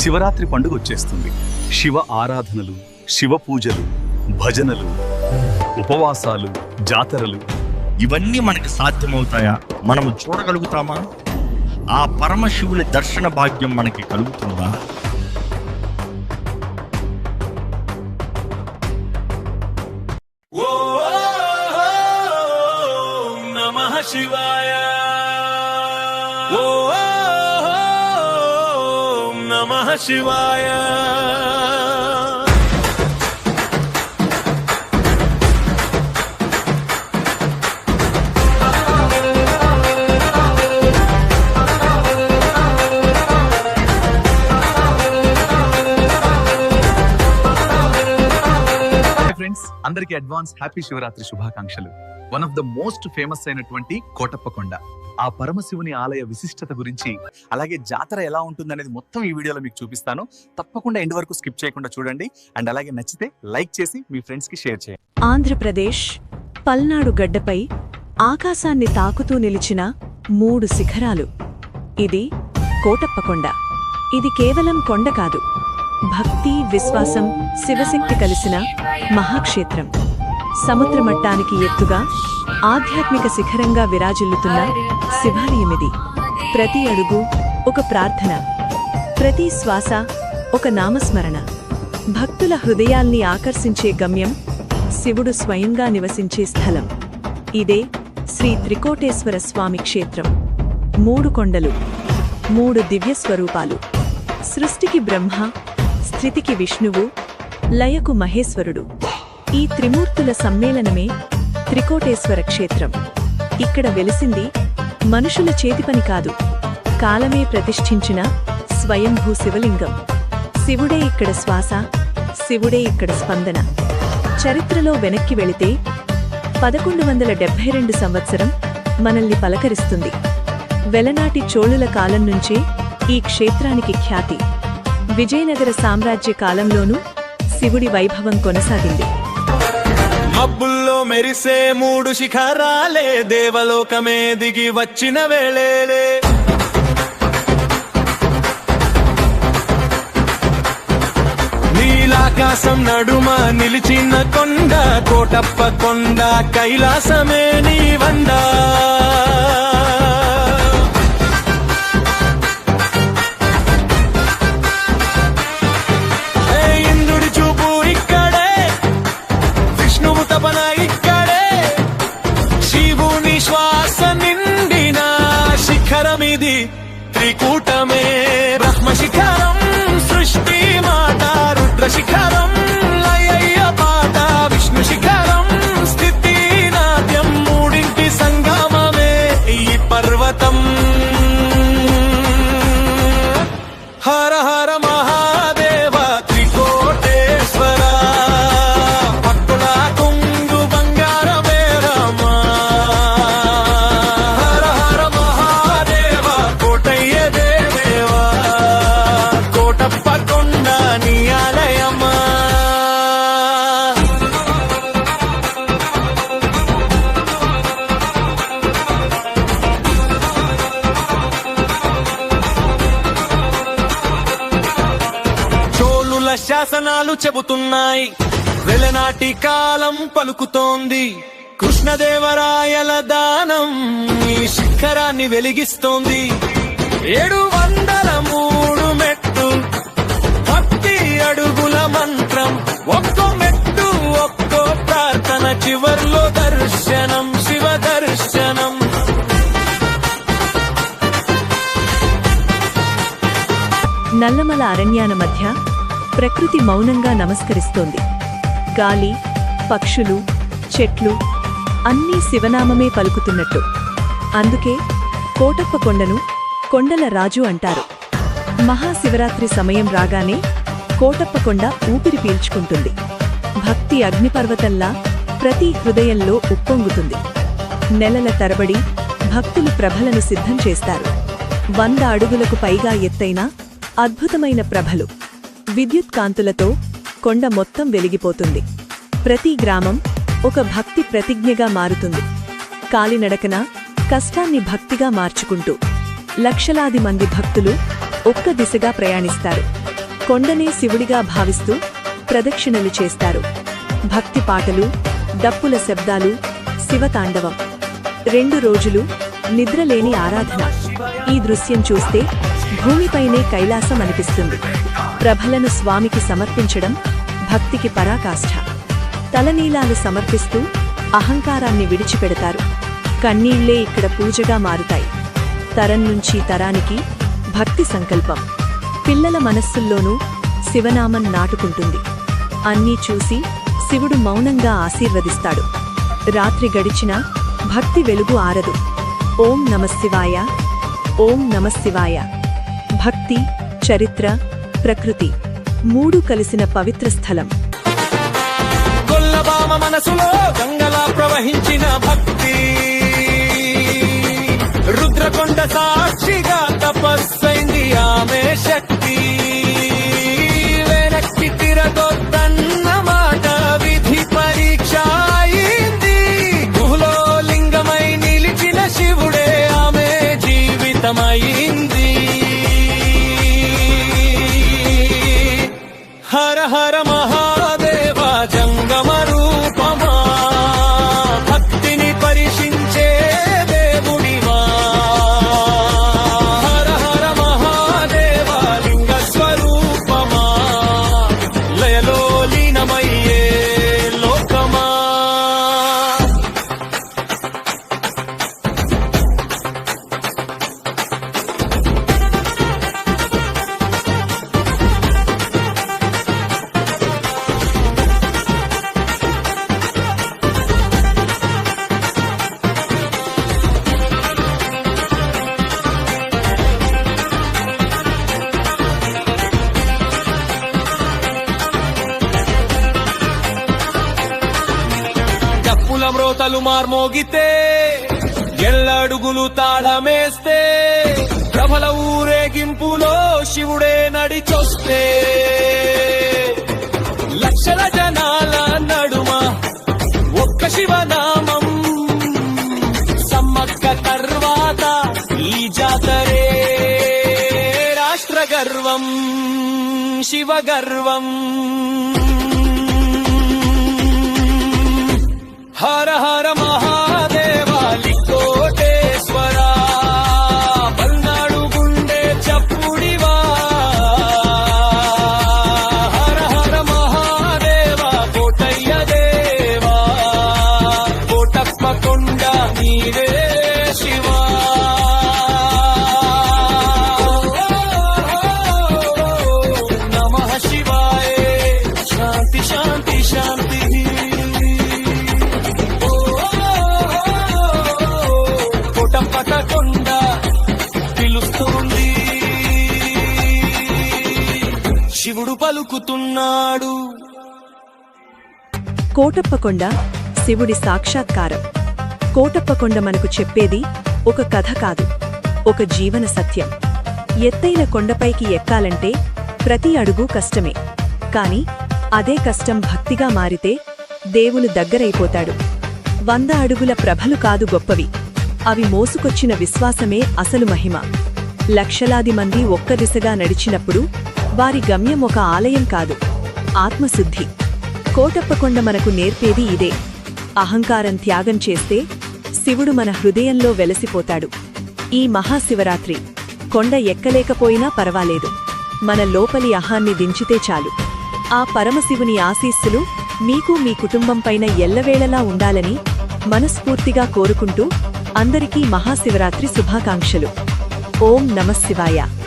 శివరాత్రి పండుగ వచ్చేస్తుంది శివ ఆరాధనలు శివ పూజలు భజనలు ఉపవాసాలు జాతరలు ఇవన్నీ మనకి సాధ్యమవుతాయా మనము చూడగలుగుతామా ఆ పరమశివుని దర్శన భాగ్యం మనకి కలుగుతుందా శివాయ నమః అందరికీ అడ్వాన్స్ హ్యాపీ శివరాత్రి శుభాకాంక్షలు. One of the most famous అయినటువంటి కోటప్పకొండ ఆ పరమశివుని ఆలయ విశిష్టత గురించి అలాగే జాతర ఎలా ఉంటుంది అనేది మొత్తం ఈ వీడియోలో మీకు చూపిస్తాను. తప్పకుండా ఎండ్ వరకు స్కిప్ చేయకుండా చూడండి. అండ్ అలాగే నచ్చితే లైక్ చేసి మీ ఫ్రెండ్స్కి షేర్ చేయండి. ఆంధ్రప్రదేశ్ పల్నాడు గడ్డపై ఆకాశాన్ని తాకుతూ నిలిచిన మూడు శిఖరాలు. ఇది కోటప్పకొండ ఇది కేవలం కొండ కాదు. భక్తి విశ్వాసం శివశక్తి కలిసిన మహాక్షేత్రం. సముద్రమట్టానికి ఎత్తుగా ఆధ్యాత్మిక శిఖరంగా విరాజిల్లుతున్న శివాలయమిది. ప్రతి అడుగు ఒక ప్రార్థన. ప్రతి శ్వాస ఒక నామస్మరణ. భక్తుల హృదయాల్ని ఆకర్షించే గమ్యం శివుడు స్వయంగా నివసించే స్థలం. ఇదే శ్రీ త్రికోటేశ్వర స్వామి క్షేత్రం. మూడు కొండలు మూడు దివ్య స్వరూపాలు సృష్టికి బ్రహ్మ స్థితికి విష్ణువు లయకు మహేశ్వరుడు. ఈ త్రిమూర్తుల సమ్మేళనమే త్రికోటేశ్వర క్షేత్రం. ఇక్కడ వెలిసింది మనుషుల చేతిపని కాదు. కాలమే ప్రతిష్ఠించిన స్వయంభూ శివలింగం. శివుడే ఇక్కడ శ్వాస శివుడే ఇక్కడ స్పందన. చరిత్రలో వెనక్కి వెళితే పదకొండు వందల డెబ్బై రెండు సంవత్సరం మనల్ని పలకరిస్తుంది. వెలనాటి చోళుల కాలం నుంచే ఈ క్షేత్రానికి ఖ్యాతి. విజయనగర సామ్రాజ్య కాలంలోనూ శివుడి వైభవం కొనసాగింది. మబ్బుల్లో మెరిసే మూడు శిఖరాలే దేవలోకమే దిగి వచ్చిన వేళేలే. నీలాకాశం నడుమ నిలిచిన కొండ కోటప్ప కొండ కైలాసమే నీ వండా. విష్ణువు తపన ఇక్కడే. శివుని శ్వాస నిండిన శిఖరమిది త్రికూటమే. బ్రహ్మ శిఖరం సృష్టి మాట రుద్ర శిఖరం శాసనాలు చెబుతున్నాయి. వెలనాటి కాలం పలుకుతోంది. కృష్ణదేవరాయల దానం ఈ శిఖరాన్ని వెలిగిస్తోంది. ఏడు వందల మూడు మెట్టు భక్తి అడుగుల మంత్రం ఒక్కో మెట్టు ఒక్కో ప్రార్థన చివర్లో దర్శనం శివ దర్శనం. నల్లమల అరణ్యాన మధ్య ప్రకృతి మౌనంగా నమస్కరిస్తోంది. గాలి పక్షులు చెట్లు అన్నీ శివనామమే పలుకుతున్నట్టు. అందుకే కోటప్ప కొండను కొండల రాజు అంటారు. మహాశివరాత్రి సమయం రాగానే కోటప్ప కొండ ఊపిరి పీల్చుకుంటుంది. భక్తి అగ్నిపర్వతంలా ప్రతి హృదయంలో ఉప్పొంగుతుంది. నెలల తరబడి భక్తులు ప్రభలను సిద్ధం చేస్తారు. వంద అడుగులకు పైగా ఎత్తైన అద్భుతమైన ప్రభలు. విద్యుత్ కాంతులతో కొండ మొత్తం వెలిగిపోతుంది. ప్రతి గ్రామం ఒక భక్తి ప్రతిజ్ఞగా మారుతుంది. కాలినడకన కష్టాన్ని భక్తిగా మార్చుకుంటూ లక్షలాది మంది భక్తులు ఒక్క దిశగా ప్రయాణిస్తారు. కొండనే శివుడిగా భావిస్తూ ప్రదక్షిణలు చేస్తారు. భక్తి పాటలు డప్పుల శబ్దాలు శివతాండవం రెండు రోజులు నిద్రలేని ఆరాధన. ఈ దృశ్యం చూస్తే భూమిపైనే కైలాసం అనిపిస్తుంది. ప్రభలను స్వామికి సమర్పించడం భక్తికి పరాకాష్ఠ తలనీలాలు సమర్పిస్తూ అహంకారాన్ని విడిచిపెడతారు. కన్నీళ్ళే ఇక్కడ పూజగా మారుతాయి. తరం నుంచి తరానికి భక్తి సంకల్పం. పిల్లల మనస్సుల్లోనూ శివనామం నాటుకుంటుంది. అన్నీ చూసి శివుడు మౌనంగా ఆశీర్వదిస్తాడు. రాత్రి గడిచినా భక్తి వెలుగు ఆరదు. ఓం నమశివాయ. ఓం నమశివాయ. భక్తి చరిత్ర ప్రకృతి మూడు కలిసిన పవిత్ర స్థలం. గొల్లబామ మనసులో గంగలా ప్రవహించిన భక్తి. రుద్రకొండ సాక్షిగా తపస్సైంది ఆమె శక్తి. మార్మోగితే ఎల్లడుగులు తాళమేస్తే ప్రభల ఊరేగింపులో శివుడే నడిచొస్తే. లక్షల జనాల నడుమ ఒక్క శివనామం. సమ్మక్క తర్వాత ఈ జాతరే రాష్ట్ర గర్వం శివ గర్వం. పలుకుతున్నాడు. కోటప్పకొండ శివుడి సాక్షాత్కారం. కోటప్పకొండ మనకు చెప్పేది ఒక కథ కాదు ఒక జీవన సత్యం. ఎత్తైన కొండపైకి ఎక్కాలంటే ప్రతి అడుగు కష్టమే. కాని అదే కష్టం భక్తిగా మారితే దేవులు దగ్గరైపోతాడు. వంద అడుగుల ప్రభలు కాదు గొప్పవి. అవి మోసుకొచ్చిన విశ్వాసమే అసలు మహిమ. లక్షలాది మంది ఒక్క దిశగా నడిచినప్పుడు వారి గమ్యం ఒక ఆలయం కాదు ఆత్మశుద్ధి. కోటప్పకొండ మనకు నేర్పేది ఇదే. అహంకారం త్యాగం చేస్తే శివుడు మన హృదయంలో వెలసిపోతాడు. ఈ మహాశివరాత్రి కొండ ఎక్కలేకపోయినా పర్వాలేదు. మన లోపలి అహాన్ని దించితే చాలు. ఆ పరమశివుని ఆశీస్సులు మీకు మీ కుటుంబంపైన ఎల్లవేళలా ఉండాలని మనస్ఫూర్తిగా కోరుకుంటూ అందరికీ మహాశివరాత్రి శుభాకాంక్షలు. ఓం నమశివాయ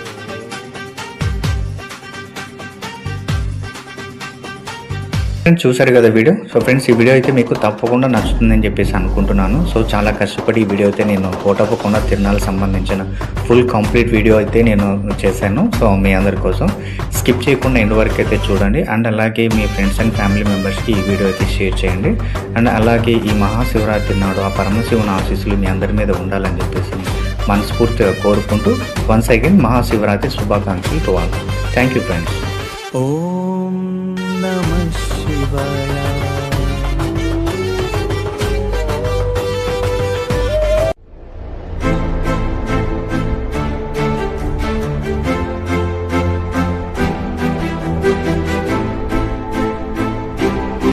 ఫ్రెండ్స్ చూశారు కదా వీడియో? సో ఫ్రెండ్స్ ఈ వీడియో అయితే మీకు తప్పకుండా నచ్చుతుందని చెప్పేసి అనుకుంటున్నాను. సో చాలా కష్టపడి ఈ వీడియో అయితే నేను కోటప్పకొండ తిరునాళ్ళకి సంబంధించిన ఫుల్ కంప్లీట్ వీడియో అయితే నేను చేశాను. సో మీ అందరి కోసం. స్కిప్ చేయకుండా ఎండ్ వరకు అయితే చూడండి. అండ్ అలాగే మీ ఫ్రెండ్స్ అండ్ ఫ్యామిలీ మెంబర్స్కి ఈ వీడియో అయితే షేర్ చేయండి. అండ్ అలాగే ఈ మహాశివరాత్రి నాడు ఆ పరమశివుని ఆశీస్సులు మీ అందరి మీద ఉండాలని చెప్పేసి మనస్ఫూర్తిగా కోరుకుంటూ వన్స్ అగైన్ మహాశివరాత్రి శుభాకాంక్షలు to all thank you friends ఓం నమ Neverland.